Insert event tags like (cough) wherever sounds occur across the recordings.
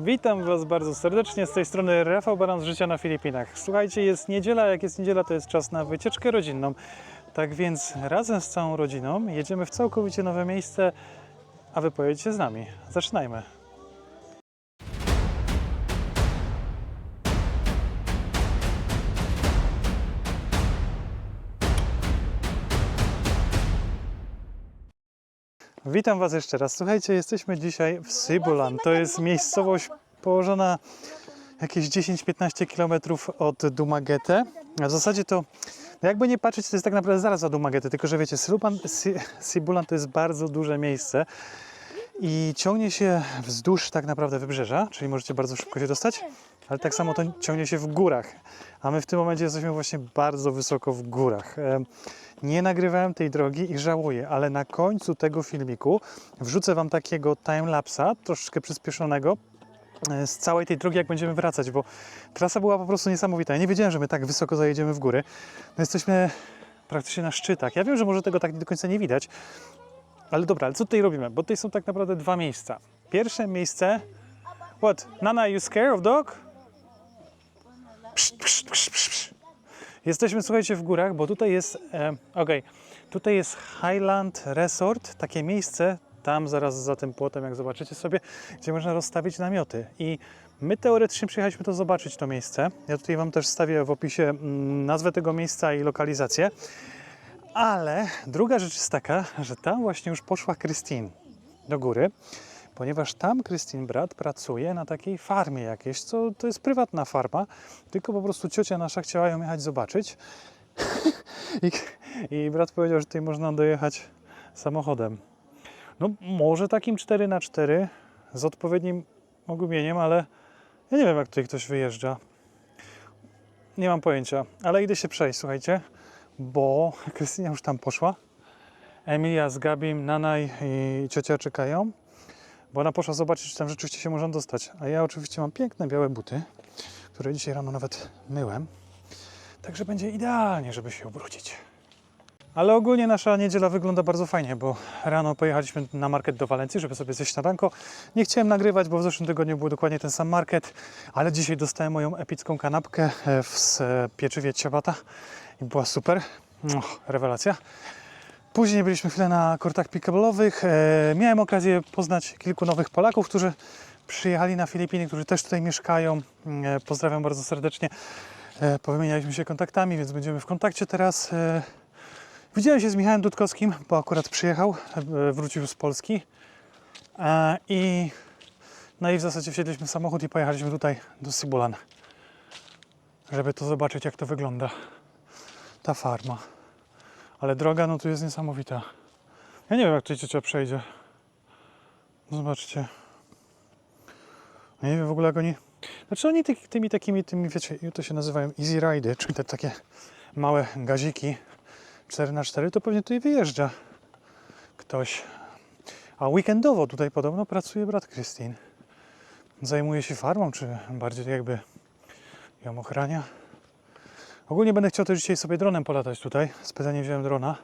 Witam Was bardzo serdecznie. Z tej strony Rafał Baran z Życia na Filipinach. Słuchajcie, jest niedziela, jak jest niedziela, to jest czas na wycieczkę rodzinną. Tak więc razem z całą rodziną jedziemy w całkowicie nowe miejsce, a Wy pojedziecie z nami. Zaczynajmy. Witam Was jeszcze raz. Słuchajcie, jesteśmy dzisiaj w Sibulan. To jest miejscowość położona jakieś 10-15 km od Dumaguete. A w zasadzie to, no jakby nie patrzeć, to jest tak naprawdę zaraz za Dumaguete, tylko że wiecie, Sibulan to jest bardzo duże miejsce i ciągnie się wzdłuż tak naprawdę wybrzeża, czyli możecie bardzo szybko się dostać, ale tak samo to ciągnie się w górach. A my w tym momencie jesteśmy właśnie bardzo wysoko w górach. Nie nagrywałem tej drogi i żałuję, ale na końcu tego filmiku wrzucę Wam takiego timelapsa, troszeczkę przyspieszonego, e, z całej tej drogi, jak będziemy wracać, bo trasa była po prostu niesamowita. Ja nie wiedziałem, że my tak wysoko zajedziemy w góry. No jesteśmy praktycznie na szczytach. Ja wiem, że może tego tak do końca nie widać, ale dobra, ale co tutaj robimy? Bo tutaj są tak naprawdę dwa miejsca. Pierwsze miejsce... What? Nana, you scared of dog? Pszt, pszt, pszt, pszt, pszt. Jesteśmy, słuchajcie, w górach, bo tutaj jest, e, okej, tutaj jest Highland Resort, takie miejsce, tam zaraz za tym płotem, jak zobaczycie sobie, gdzie można rozstawić namioty. I my teoretycznie przyjechaliśmy to zobaczyć, to miejsce. Ja tutaj Wam też stawię w opisie mm, nazwę tego miejsca i lokalizację. Ale druga rzecz jest taka, że tam właśnie już poszła Christine do góry, ponieważ tam Christine brat pracuje na takiej farmie jakiejś, co to jest prywatna farma, tylko po prostu ciocia nasza chciała ją jechać zobaczyć. (laughs) I, I brat powiedział, że tutaj można dojechać samochodem. No może takim 4 na 4 z odpowiednim ogumieniem, ale ja nie wiem jak tutaj ktoś wyjeżdża. Nie mam pojęcia, ale idę się przejść, słuchajcie, bo Krystyna już tam poszła. Emilia z Gabim, Nanaj i ciocia czekają, bo ona poszła zobaczyć, czy tam rzeczywiście się można dostać. A ja oczywiście mam piękne białe buty, które dzisiaj rano nawet myłem. Także będzie idealnie, żeby się ubrudzić. Ale ogólnie nasza niedziela wygląda bardzo fajnie, bo rano pojechaliśmy na market do Walencji, żeby sobie zjeść śniadanko. Nie chciałem nagrywać, bo w zeszłym tygodniu był dokładnie ten sam market, ale dzisiaj dostałem moją epicką kanapkę e, w s- pieczywie ciabata i była super. Och, rewelacja. Później byliśmy chwilę na kortach pickable'owych. E, miałem okazję poznać kilku nowych Polaków, którzy przyjechali na Filipiny, którzy też tutaj mieszkają. E, pozdrawiam bardzo serdecznie. E, powymienialiśmy się kontaktami, więc będziemy w kontakcie teraz. E, widziałem się z Michałem Dudkowskim, bo akurat przyjechał, e, wrócił z Polski. E, I no i w zasadzie wsiedliśmy w samochód i pojechaliśmy tutaj do Sibulan, żeby to zobaczyć, jak to wygląda. Ta farma. Ale droga, no tu jest niesamowita. Ja nie wiem, jak ciocia przejdzie. Zobaczcie. Ja nie wiem w ogóle, jak oni... Znaczy oni ty, tymi takimi, tymi, wiecie, to się nazywają easy ridy, czyli te takie małe gaziki 4x4, to pewnie tutaj wyjeżdża ktoś. A weekendowo tutaj podobno pracuje brat Christine. Zajmuje się farmą, czy bardziej jakby ją ochrania. Ogólnie będę chciał też dzisiaj sobie dronem polatać tutaj. Specjalnie wziąłem drona,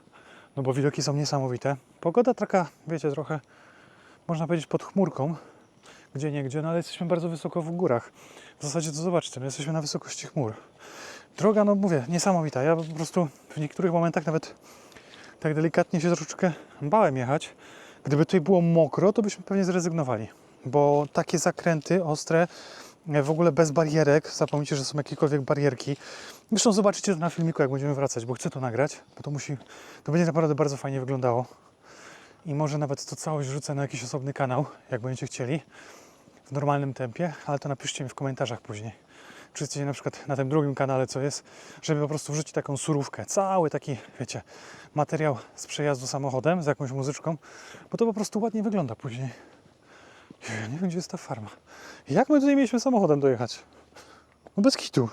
no bo widoki są niesamowite. Pogoda taka, wiecie, trochę można powiedzieć pod chmurką, gdzie nie gdzie, no ale jesteśmy bardzo wysoko w górach. W zasadzie to zobaczcie, my jesteśmy na wysokości chmur. Droga, no mówię, niesamowita. Ja po prostu w niektórych momentach nawet tak delikatnie się troszeczkę bałem jechać. Gdyby tutaj było mokro, to byśmy pewnie zrezygnowali, bo takie zakręty ostre, w ogóle bez barierek, zapomnijcie, że są jakiekolwiek barierki. Zresztą zobaczycie to na filmiku, jak będziemy wracać, bo chcę to nagrać, bo to musi, to będzie naprawdę bardzo fajnie wyglądało. I może nawet to całość wrzucę na jakiś osobny kanał, jak będziecie chcieli, w normalnym tempie, ale to napiszcie mi w komentarzach później. Czy chcecie na przykład na tym drugim kanale, co jest, żeby po prostu wrzucić taką surówkę, cały taki, wiecie, materiał z przejazdu samochodem, z jakąś muzyczką, bo to po prostu ładnie wygląda później. Nie wiem, gdzie jest ta farma. Jak my tutaj mieliśmy samochodem dojechać? No bez kitu.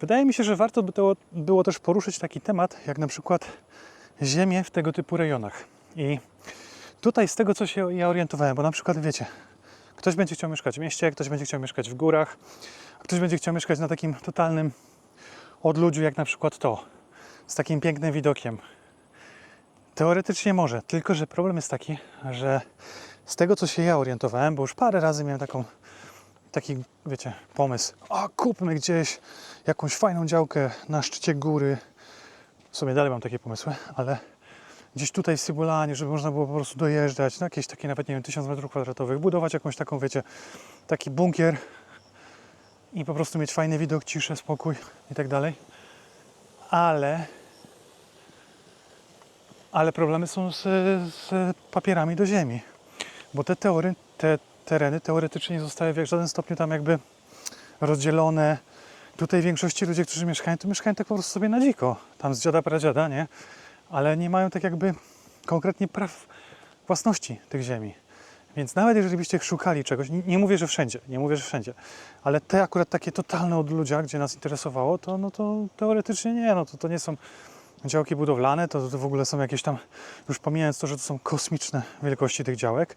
Wydaje mi się, że warto by to było też poruszyć taki temat, jak na przykład ziemię w tego typu rejonach. I tutaj z tego, co się ja orientowałem, bo na przykład wiecie, ktoś będzie chciał mieszkać w mieście, ktoś będzie chciał mieszkać w górach, ktoś będzie chciał mieszkać na takim totalnym odludziu, jak na przykład to, z takim pięknym widokiem. Teoretycznie może, tylko że problem jest taki, że z tego co się ja orientowałem, bo już parę razy miałem taką, taki, wiecie, pomysł, a kupmy gdzieś jakąś fajną działkę na szczycie góry. W sumie dalej mam takie pomysły, ale gdzieś tutaj w Sybulanie, żeby można było po prostu dojeżdżać na jakieś takie nawet, nie wiem, 1000 metrów kwadratowych, budować jakąś taką, wiecie, taki bunkier i po prostu mieć fajny widok, ciszę, spokój i tak dalej. Ale ale problemy są z, z papierami do ziemi, bo te, teory, te tereny teoretycznie nie zostały w żaden stopniu tam jakby rozdzielone. Tutaj większości ludzie, którzy mieszkają, to mieszkają tak po prostu sobie na dziko, tam z dziada pradziada, nie? Ale nie mają tak jakby konkretnie praw własności tych ziemi. Więc nawet jeżeli byście szukali czegoś, nie, nie mówię, że wszędzie, nie mówię, że wszędzie, ale te akurat takie totalne od ludzia, gdzie nas interesowało, to, no to teoretycznie nie, no to, to nie są działki budowlane, to, to w ogóle są jakieś tam, już pomijając to, że to są kosmiczne wielkości tych działek,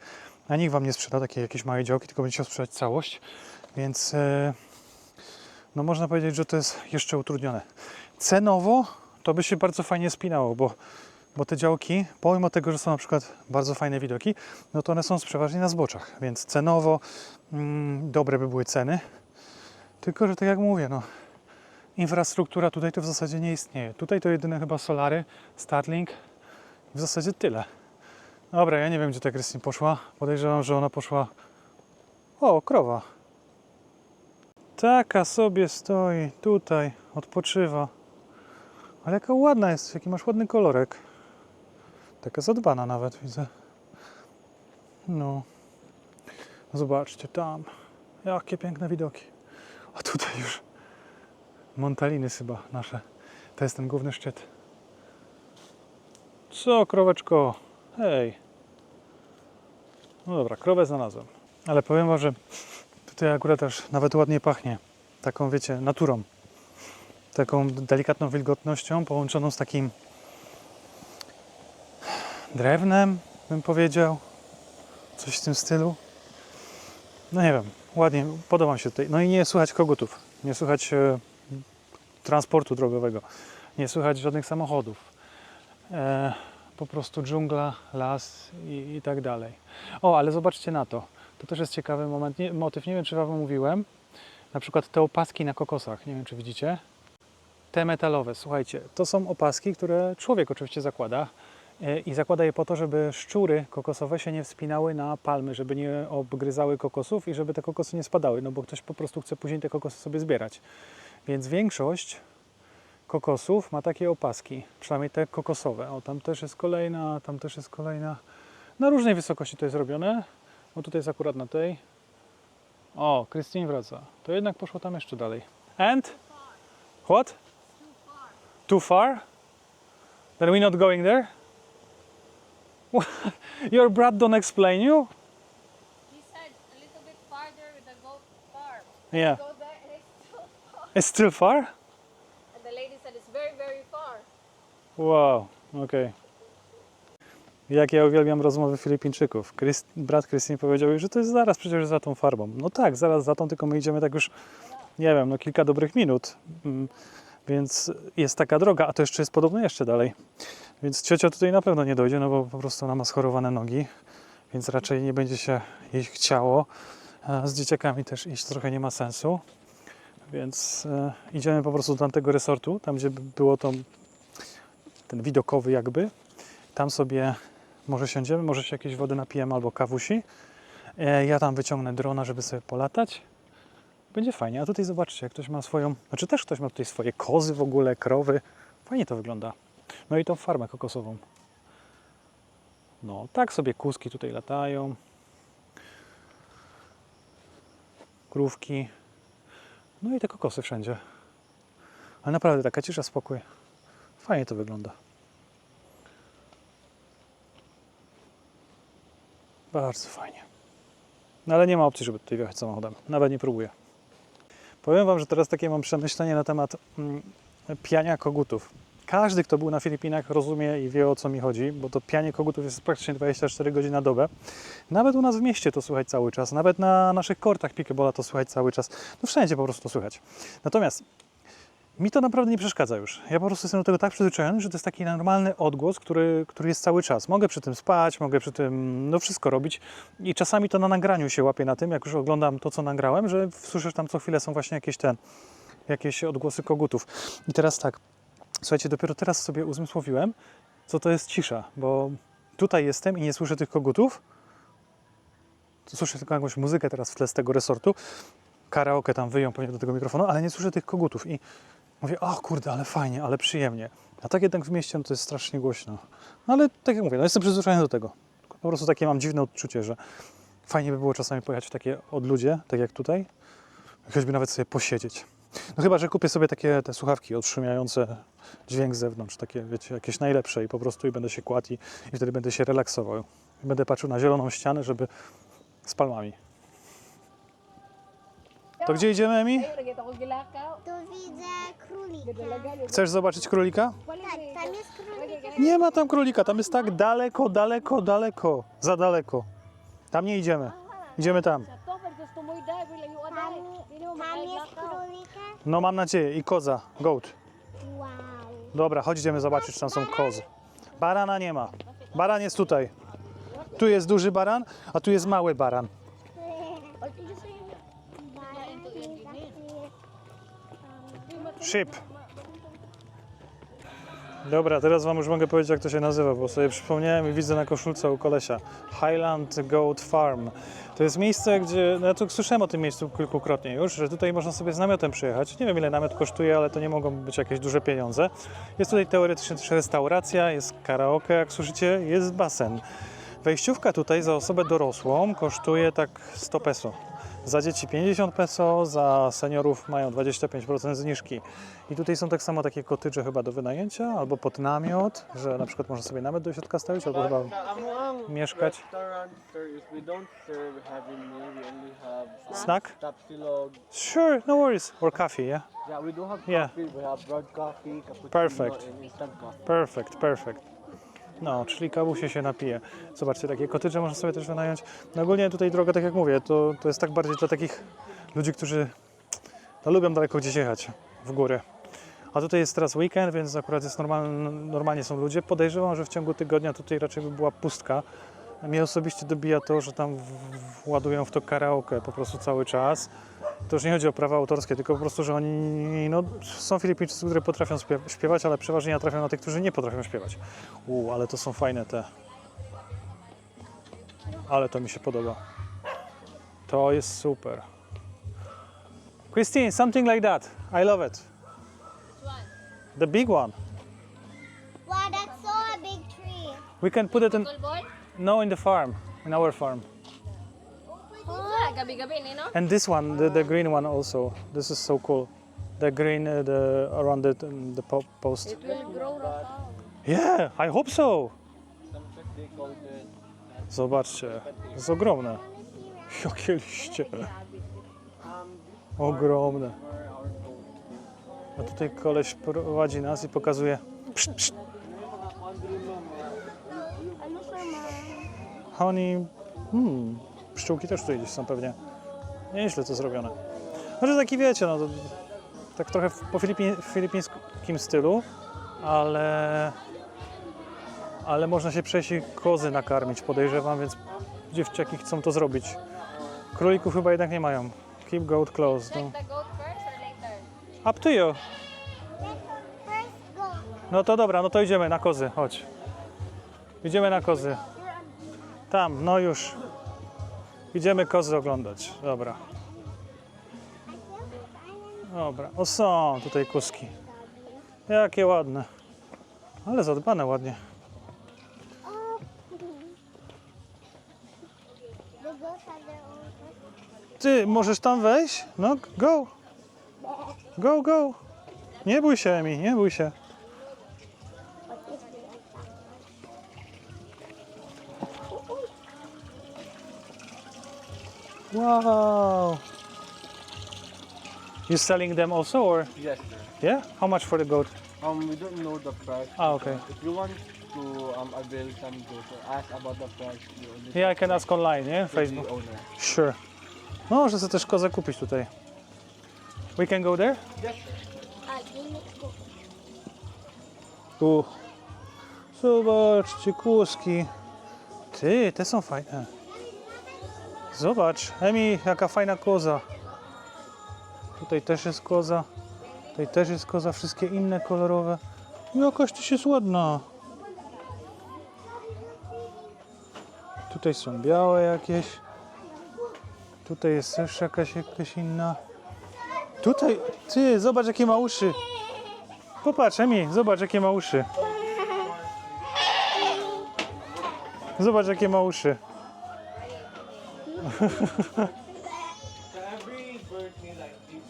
a nikt Wam nie sprzeda takiej jakieś małej działki, tylko będzie chciał sprzedać całość, więc e, no można powiedzieć, że to jest jeszcze utrudnione. Cenowo to by się bardzo fajnie spinało, bo, bo te działki, pomimo tego, że są na przykład bardzo fajne widoki, no to one są przeważnie na zboczach, więc cenowo mm, dobre by były ceny, tylko że tak jak mówię, no infrastruktura tutaj to w zasadzie nie istnieje. Tutaj to jedyne chyba solary, Starlink, w zasadzie tyle. Dobra, ja nie wiem, gdzie ta Krystyn poszła. Podejrzewam, że ona poszła... O, krowa. Taka sobie stoi tutaj, odpoczywa. Ale jaka ładna jest, jaki masz ładny kolorek. Taka zadbana nawet, widzę. No. Zobaczcie, tam. Jakie piękne widoki. A tutaj już Montaliny chyba nasze. To jest ten główny szczyt. Co, kroweczko? Hej. No dobra, krowę znalazłem. Ale powiem wam, że tutaj akurat też nawet ładnie pachnie. Taką, wiecie, naturą. Taką delikatną wilgotnością połączoną z takim drewnem, bym powiedział. Coś w tym stylu. No nie wiem, ładnie, podoba mi się tutaj. No i nie słychać kogutów. Nie słychać e, transportu drogowego. Nie słychać żadnych samochodów. E, po prostu dżungla, las i, i tak dalej. O, ale zobaczcie na to. To też jest ciekawy moment, nie, motyw. Nie wiem, czy Wam mówiłem. Na przykład te opaski na kokosach. Nie wiem, czy widzicie. Te metalowe, słuchajcie, to są opaski, które człowiek oczywiście zakłada. E, I zakłada je po to, żeby szczury kokosowe się nie wspinały na palmy, żeby nie obgryzały kokosów i żeby te kokosy nie spadały, no bo ktoś po prostu chce później te kokosy sobie zbierać. Więc większość kokosów ma takie opaski, przynajmniej te kokosowe. O, tam też jest kolejna, tam też jest kolejna. Na różnej wysokości to jest robione. O, tutaj jest akurat na tej. O, Christine wraca. To jednak poszło tam jeszcze dalej. And? What? Too far? Then we not going there? (laughs) Your brat don't explain you? He said a little bit farther with the goat farm. Yeah. Go there and it's still (laughs) far. It's still far? And the lady said it's very, very far. Wow, okej. Jak ja uwielbiam rozmowy Filipińczyków. Chryst, brat Krystyn powiedział, że to jest zaraz przecież za tą farbą. No tak, zaraz za tą, tylko my idziemy tak już, nie wiem, no kilka dobrych minut. Mm, Więc jest taka droga, a to jeszcze jest podobno jeszcze dalej. Więc ciocia tutaj na pewno nie dojdzie, no bo po prostu ona ma schorowane nogi, więc raczej nie będzie się jej chciało. A Z dzieciakami też iść trochę nie ma sensu. Więc e, idziemy po prostu do tamtego resortu, tam gdzie było to ten widokowy jakby. Tam sobie może siądziemy, może się jakieś wody napijemy albo kawusi. E, Ja tam wyciągnę drona, żeby sobie polatać. Będzie fajnie. A tutaj zobaczcie, jak ktoś ma swoją, znaczy też ktoś ma tutaj swoje kozy w ogóle, krowy. Fajnie to wygląda. No i tą farmę kokosową. No, tak sobie kuski tutaj latają. Krówki. No i te kokosy wszędzie. Ale naprawdę taka cisza, spokój. Fajnie to wygląda. Bardzo fajnie. No ale nie ma opcji, żeby tutaj wjechać samochodem. Nawet nie próbuję. Powiem Wam, że teraz takie mam przemyślenie na temat mm, piania kogutów. Każdy, kto był na Filipinach, rozumie i wie o co mi chodzi, bo to pianie kogutów jest praktycznie 24 godziny na dobę. Nawet u nas w mieście to słychać cały czas, nawet na naszych kortach pickleballa to słychać cały czas. No wszędzie po prostu to słychać. Natomiast mi to naprawdę nie przeszkadza już. Ja po prostu jestem do tego tak przyzwyczajony, że to jest taki normalny odgłos, który, który jest cały czas. Mogę przy tym spać, mogę przy tym no wszystko robić i czasami to na nagraniu się łapię na tym, jak już oglądam to, co nagrałem, że słyszysz tam co chwilę są właśnie jakieś ten, jakieś odgłosy kogutów. I teraz tak, słuchajcie, dopiero teraz sobie uzmysłowiłem, co to jest cisza, bo tutaj jestem i nie słyszę tych kogutów, słyszę tylko jakąś muzykę teraz w tle z tego resortu, karaoke tam wyją pewnie do tego mikrofonu, ale nie słyszę tych kogutów i mówię, o kurde, ale fajnie, ale przyjemnie. A tak jednak w mieście no to jest strasznie głośno. No ale tak jak mówię, no jestem przyzwyczajony do tego. Po prostu takie mam dziwne odczucie, że fajnie by było czasami pojechać w takie odludzie, tak jak tutaj, choćby nawet sobie posiedzieć. No chyba, że kupię sobie takie te słuchawki odszumiające dźwięk z zewnątrz, takie wiecie, jakieś najlepsze i po prostu i będę się kładł i, i wtedy będę się relaksował. I będę patrzył na zieloną ścianę, żeby z palmami. To gdzie idziemy, Emi? Tu widzę królika. Chcesz zobaczyć królika? Tak, tam jest królik. Nie ma tam królika, tam jest tak daleko, daleko, daleko, za daleko. Tam nie idziemy. Idziemy tam. Tam, jest królika. No mam nadzieję. I koza, goat. Wow. Dobra, chodź idziemy zobaczyć, czy tam są kozy. Barana nie ma. Baran jest tutaj. Tu jest duży baran, a tu jest mały baran. Ship. Dobra, teraz wam już mogę powiedzieć, jak to się nazywa, bo sobie przypomniałem i widzę na koszulce u kolesia. Highland Goat Farm. To jest miejsce, gdzie, no ja tu słyszałem o tym miejscu kilkukrotnie już, że tutaj można sobie z namiotem przyjechać. Nie wiem ile namiot kosztuje, ale to nie mogą być jakieś duże pieniądze. Jest tutaj teoretycznie też restauracja, jest karaoke, jak słyszycie, jest basen. Wejściówka tutaj za osobę dorosłą kosztuje tak 100 peso. Za dzieci 50 peso, za seniorów mają 25% zniżki. I tutaj są tak samo takie kotydże chyba do wynajęcia, albo pod namiot, że na przykład można sobie namiot do środka stawić, albo chyba mieszkać. Snack? Sure, no worries. Or coffee, yeah? Yeah, we do have Yeah. coffee, we have broad coffee, cappuccino, Perfect. and instant coffee. Perfect, perfect. No, czyli kawusie się napije. Zobaczcie, takie kotydże można sobie też wynająć. No ogólnie tutaj droga, tak jak mówię, to, to jest tak bardziej dla takich ludzi, którzy no, lubią daleko gdzieś jechać, w górę. A tutaj jest teraz weekend, więc akurat jest normalnie, normalnie są ludzie. Podejrzewam, że w ciągu tygodnia tutaj raczej by była pustka. Mnie osobiście dobija to, że tam w, w, ładują w to karaoke po prostu cały czas. To już nie chodzi o prawa autorskie, tylko po prostu, że oni, no, są Filipińczycy, którzy potrafią śpiew- śpiewać, ale przeważnie natrafią na tych, którzy nie potrafią śpiewać. Uuu, ale to są fajne te. Ale to mi się podoba. To jest super. Christine, something like that. I love it. The big one. Wow, that's so a big tree. We can put it in? No, in the farm, in our farm. And this one, the, the green one also. This is so cool. The green, uh, the around um, the po- post. It will grow. Yeah, I hope so. Zobaczcie, jest ogromne. (laughs) Jakie liście. Ogromne. A tutaj koleś prowadzi nas i pokazuje. Pszt, pszt. Honey. Hmm, pszczółki też tutaj gdzieś są pewnie. Nieźle to zrobione. Może taki wiecie, no to, tak trochę w- po Filipi, filipińskim stylu, ale ale można się przejść i kozy nakarmić, podejrzewam, więc dziewczaki chcą to zrobić. Królików chyba jednak nie mają. Keep goat closed. No. Up to you. No to dobra, no to idziemy na kozy, chodź. Idziemy na kozy. Tam, no już. Idziemy kozy oglądać. Dobra. Dobra. O są tutaj kuski. Jakie ładne. Ale zadbane ładnie. Ty, możesz tam wejść? No, go. Go, go. Nie bój się, Emi, nie bój się. Wow. You selling them also, or Yes, sir. yeah? How much for the goat? Um, we don't know the price. Ah, okay. If you want to um avail some goats or ask about the price, you only Yeah, I can ask online, yeah? talk to the Facebook. owner. Sure. No, może sobie też kozę kupić tutaj. We can go there? Yes, sir. Tu. Zobaczcie, kłoski. Ty, te są fajne. Zobacz, Emi, jaka fajna koza. Tutaj też jest koza. Tutaj też jest koza, wszystkie inne kolorowe. Jakaś też jest ładna. Tutaj są białe jakieś. Tutaj jest też jakaś, jakaś inna. Tutaj, ty, zobacz jakie ma uszy. Popatrz, Emi, zobacz jakie ma uszy. Zobacz jakie ma uszy. (laughs)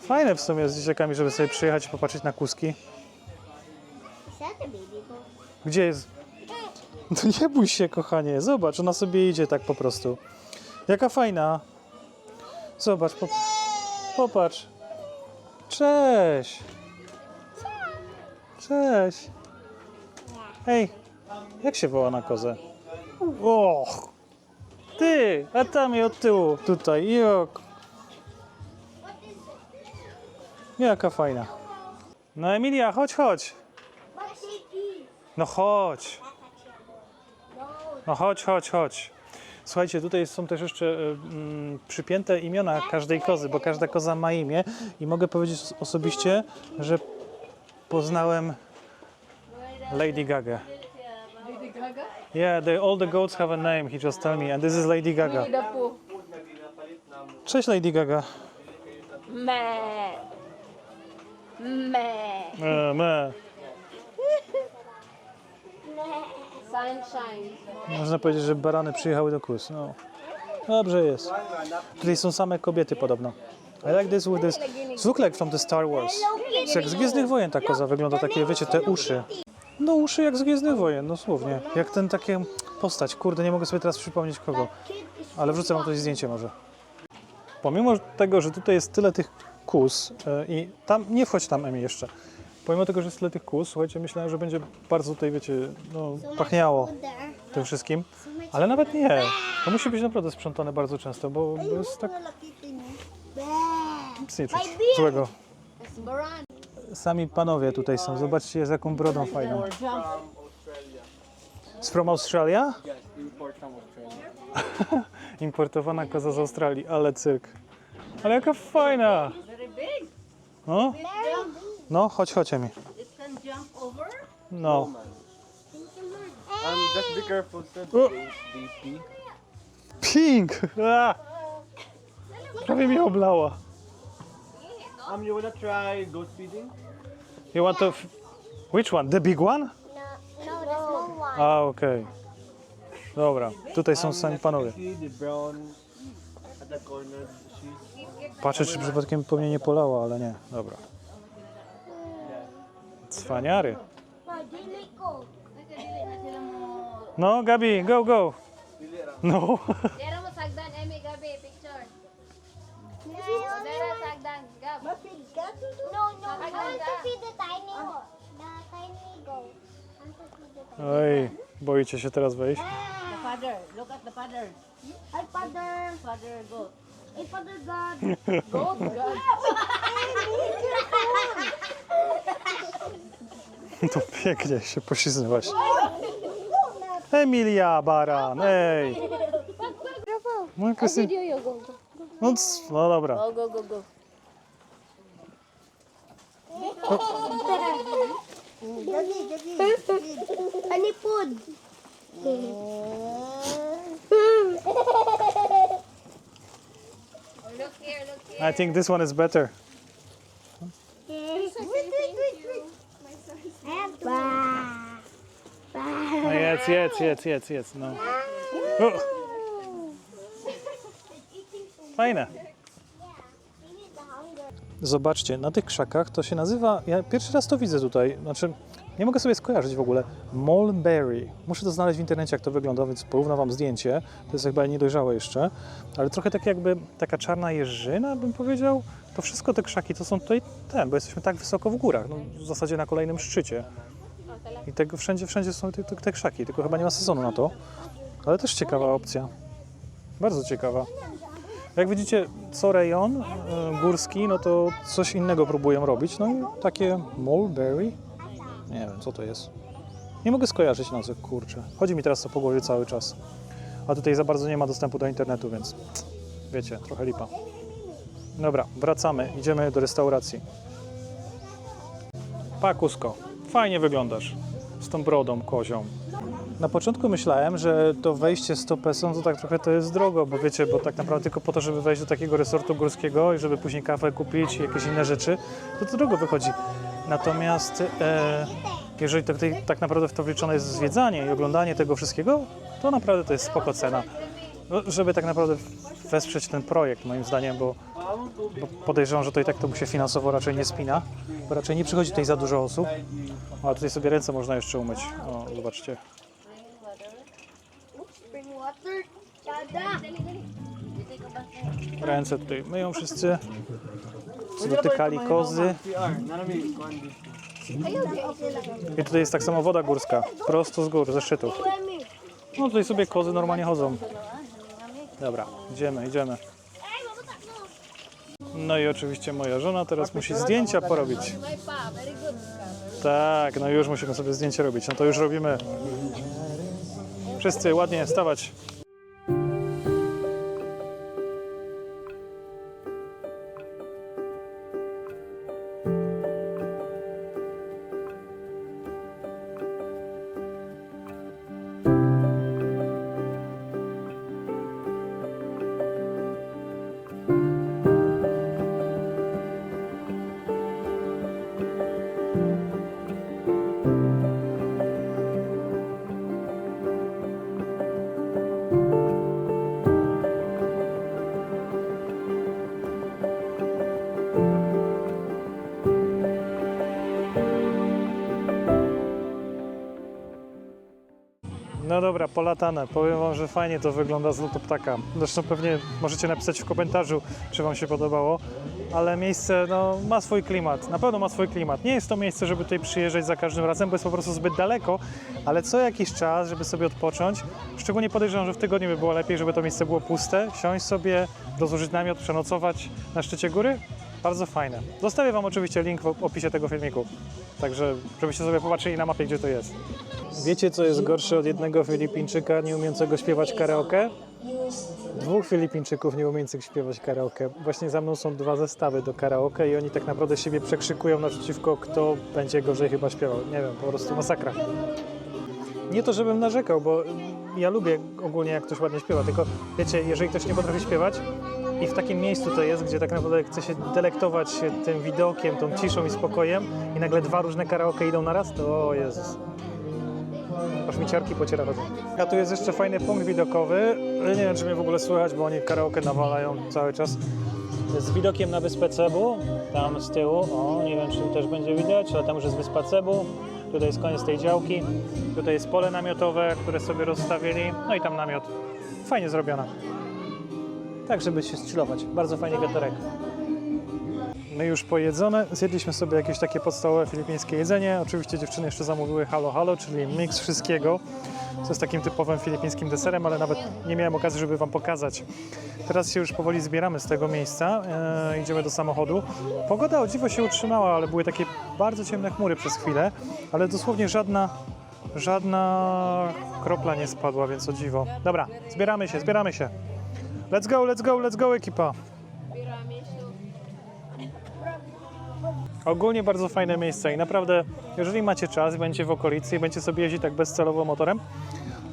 Fajne w sumie z dzieciakami, żeby sobie przyjechać i popatrzeć na kuski. Gdzie jest? (laughs) To nie bój się, kochanie. Zobacz, ona sobie idzie tak po prostu. Jaka fajna. Zobacz, pop popatrz. Cześć. Cześć. Hej, jak się woła na kozę? Och. Ty, a tam i od tyłu, tutaj, jok. Jaka fajna. No Emilia, chodź, chodź. No chodź. No chodź, chodź, chodź. Słuchajcie, tutaj są też jeszcze y, mm, przypięte imiona każdej kozy, bo każda koza ma imię i mogę powiedzieć osobiście, że poznałem Lady Gaga. Yeah, they, all the goats have a name, he just told me, and this is Lady Gaga. The Pooh. Cześć Lady Gaga. Meh. Meh. E, me. Sunshine. Można powiedzieć, że barany przyjechały do kus. No. Dobrze jest. Tutaj są same kobiety podobno. I like this with this. It like from the Star Wars. Jak z Gwiezdnych Wojen ta koza wygląda, takie wiecie, te uszy. No uszy jak z Gwiezdnych Wojen, dosłownie. Jak ten takie postać. Kurde, nie mogę sobie teraz przypomnieć kogo. Ale wrzucę wam tutaj zdjęcie może. Pomimo tego, że tutaj jest tyle tych kus e, i tam, nie wchodź tam Emi jeszcze. Pomimo tego, że jest tyle tych kus, słuchajcie, myślałem, że będzie bardzo tutaj, wiecie, no, pachniało tym wszystkim. Ale nawet nie. To musi być naprawdę sprzątane bardzo często, bo bo jest tak nic nie czuć złego. Sami panowie tutaj są. Zobaczcie, z jaką brodą fajną. Z from Australia? (laughs) Importowana koza z Australii, ale cyrk. Ale jaka fajna! No, no chodź, chodź Emi. No. Um, just be careful, sir. They, they pee. Pink! (laughs) Prawie mnie oblała. Um, you wanna try goat feeding? You want to... f- Which one? The big one? No, no, the small one. A, okej. Dobra, tutaj są sami panowie. See the brown at the corner. She's Patrzę, czy przypadkiem po mnie nie polała, ale nie. Dobra. Cwaniary. No, Gabi, go, go. No. Dera mo sagdan, Emi, gabi, picture. No, Dera sagdan, gab. no, no, I want to feed the tiny one. The tiny goat. I want to feed the tiny Oj, boicie się teraz wejść? The father, look at the father. Hi, father. Father goat. Father God. Goat, God. To pięknie się poślizgnęłaś. Emilia Baran, ej. No, no, c- no dobra. Go, go, go, go. Jogi, jogi. Honey food. Look here, look here. I think this one is better. Wait, wait, wait, wait. I have to. Bah. No jedz, jedz, jedz, jedz, jedz, no. O, fajne. Zobaczcie, na tych krzakach to się nazywa, ja pierwszy raz to widzę tutaj, znaczy nie mogę sobie skojarzyć w ogóle, mulberry. Muszę to znaleźć w internecie, jak to wygląda, więc porównam wam zdjęcie. To jest chyba niedojrzałe jeszcze, ale trochę tak jakby taka czarna jeżyna, bym powiedział. To wszystko te krzaki to są tutaj ten, bo jesteśmy tak wysoko w górach, no, w zasadzie na kolejnym szczycie. I tego wszędzie, wszędzie są te, te, te krzaki, tylko chyba nie ma sezonu na to. Ale też ciekawa opcja. Bardzo ciekawa. Jak widzicie, co rejon e, górski, no to coś innego próbują robić. No i takie mulberry, nie wiem, co to jest. Nie mogę skojarzyć nazwy, kurczę. Chodzi mi teraz to po głowie cały czas. A tutaj za bardzo nie ma dostępu do internetu, więc wiecie, trochę lipa. Dobra, wracamy, idziemy do restauracji. Pakusko, fajnie wyglądasz tą brodą kozią. Na początku myślałem, że to wejście 100 peso to tak trochę to jest drogo, bo wiecie, bo tak naprawdę tylko po to, żeby wejść do takiego resortu górskiego i żeby później kawę kupić i jakieś inne rzeczy, to to drogo wychodzi. Natomiast e, jeżeli to, tutaj tak naprawdę w to wliczone jest zwiedzanie i oglądanie tego wszystkiego, to naprawdę to jest spoko cena. No, żeby tak naprawdę wesprzeć ten projekt moim zdaniem, bo, bo podejrzewam, że to i tak to mu się finansowo raczej nie spina, bo raczej nie przychodzi tutaj za dużo osób. A tutaj sobie ręce można jeszcze umyć. O, zobaczcie. Ręce tutaj myją wszyscy. Dotykali kozy. I tutaj jest tak samo woda górska, prosto z gór, ze szczytów. No tutaj sobie kozy normalnie chodzą. Dobra, idziemy, idziemy. No i oczywiście moja żona teraz musi zdjęcia porobić. Tak, no już musimy sobie zdjęcie robić. No to już robimy. Wszyscy ładnie stawać. No dobra, polatane. Powiem Wam, że fajnie to wygląda z lotu ptaka. Zresztą pewnie możecie napisać w komentarzu, czy Wam się podobało, ale miejsce no, ma swój klimat. Na pewno ma swój klimat. Nie jest to miejsce, żeby tutaj przyjeżdżać za każdym razem, bo jest po prostu zbyt daleko, ale co jakiś czas, żeby sobie odpocząć, szczególnie podejrzewam, że w tygodniu by było lepiej, żeby to miejsce było puste, siąść sobie, rozłożyć namiot, przenocować na szczycie góry. Bardzo fajne. Zostawię Wam oczywiście link w opisie tego filmiku, także żebyście sobie popatrzyli na mapie, gdzie to jest. Wiecie, co jest gorsze od jednego Filipińczyka nie umiejącego śpiewać karaoke? Dwóch Filipińczyków nie umiejących śpiewać karaoke. Właśnie za mną są dwa zestawy do karaoke i oni tak naprawdę siebie przekrzykują naprzeciwko, kto będzie gorzej chyba śpiewał. Nie wiem, po prostu masakra. Nie to, żebym narzekał, bo ja lubię ogólnie, jak ktoś ładnie śpiewa, tylko wiecie, jeżeli ktoś nie potrafi śpiewać i w takim miejscu to jest, gdzie tak naprawdę chce się delektować tym widokiem, tą ciszą i spokojem i nagle dwa różne karaoke idą na raz, to o Jezus. Aż mi ciarki pociera chodzą. A tu jest jeszcze fajny punkt widokowy. Nie wiem, czy mnie w ogóle słychać, bo oni karaoke nawalają cały czas. Z widokiem na wyspę Cebu, tam z tyłu. O, nie wiem, czy też będzie widać, ale tam już jest wyspa Cebu. Tutaj jest koniec tej działki. Tutaj jest pole namiotowe, które sobie rozstawili. No i tam namiot. Fajnie zrobione. Tak, żeby się chillować. Bardzo fajny wiaterek. My już pojedzone, zjedliśmy sobie jakieś takie podstawowe filipińskie jedzenie. Oczywiście dziewczyny jeszcze zamówiły halo halo, czyli miks wszystkiego, co jest takim typowym filipińskim deserem, ale nawet nie miałem okazji, żeby Wam pokazać. Teraz się już powoli zbieramy z tego miejsca, e, idziemy do samochodu. Pogoda o dziwo się utrzymała, ale były takie bardzo ciemne chmury przez chwilę, ale dosłownie żadna, żadna kropla nie spadła, więc o dziwo. Dobra, zbieramy się, zbieramy się. Let's go, let's go, let's go ekipa. Ogólnie bardzo fajne miejsce i naprawdę, jeżeli macie czas i będziecie w okolicy i będziecie sobie jeździć tak bezcelowo motorem,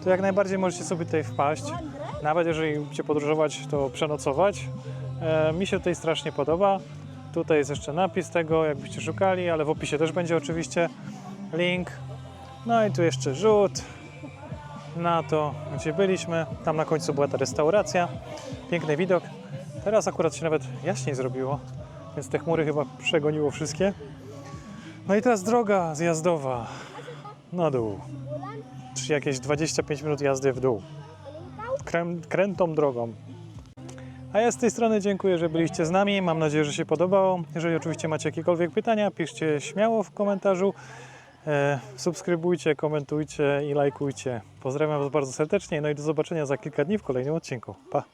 to jak najbardziej możecie sobie tutaj wpaść. Nawet jeżeli będziecie podróżować, to przenocować. E, mi się tutaj strasznie podoba. Tutaj jest jeszcze napis tego, jakbyście szukali, ale w opisie też będzie oczywiście link. No i tu jeszcze rzut na to, gdzie byliśmy. Tam na końcu była ta restauracja. Piękny widok. Teraz akurat się nawet jaśniej zrobiło, więc te chmury chyba przegoniło wszystkie. No i teraz droga zjazdowa na dół. Czyli jakieś 25 minut jazdy w dół. Krę, krętą drogą. A ja z tej strony dziękuję, że byliście z nami. Mam nadzieję, że się podobało. Jeżeli oczywiście macie jakiekolwiek pytania, piszcie śmiało w komentarzu. E, subskrybujcie, komentujcie i lajkujcie. Pozdrawiam Was bardzo serdecznie. No i do zobaczenia za kilka dni w kolejnym odcinku. Pa!